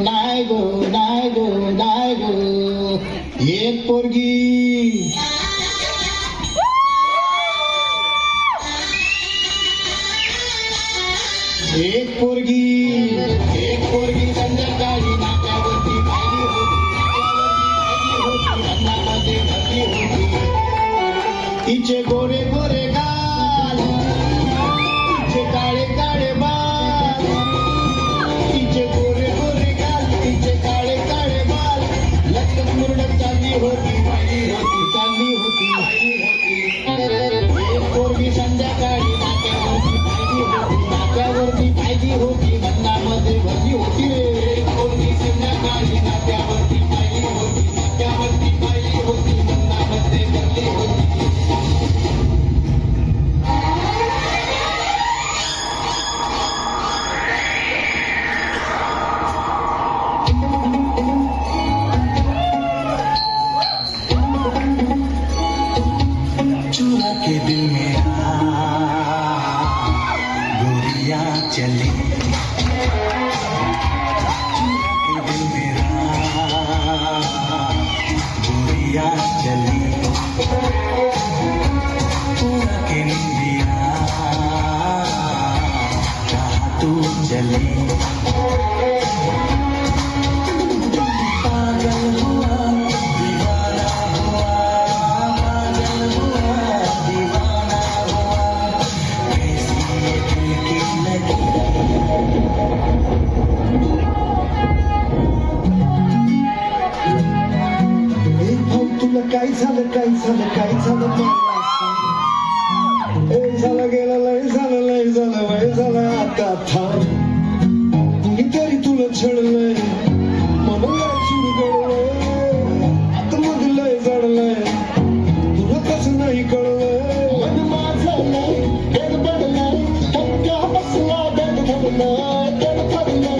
नाय गो नाय गो नाय गो एक पोरगी. एक पोरगी. एक पोरगी संध्याकाळी नाकावरती नाकावरती पाहिली होती. होती. तिचे गोरे गोरे पोरगी संध्याकाळी नाक्यावरती पाहिजे होती. नाक्यावरती पाहिजे होती. के दिल में गोरिया चली। दिल मेरा गोरिया चली। पूरा के निंदिया चली। झालं काय झालं काय झालं ए झालं गेलं लय झालं लय झालं वय झालं आता थांब कुणीतरी तुला छळलंय म्हणून लय सुरू आता मग लय जडलंय तुला कसं नाही कळलंय. मन माझं नाही गडबडलंय पक्का बसला गडबडलाय गडबडलाय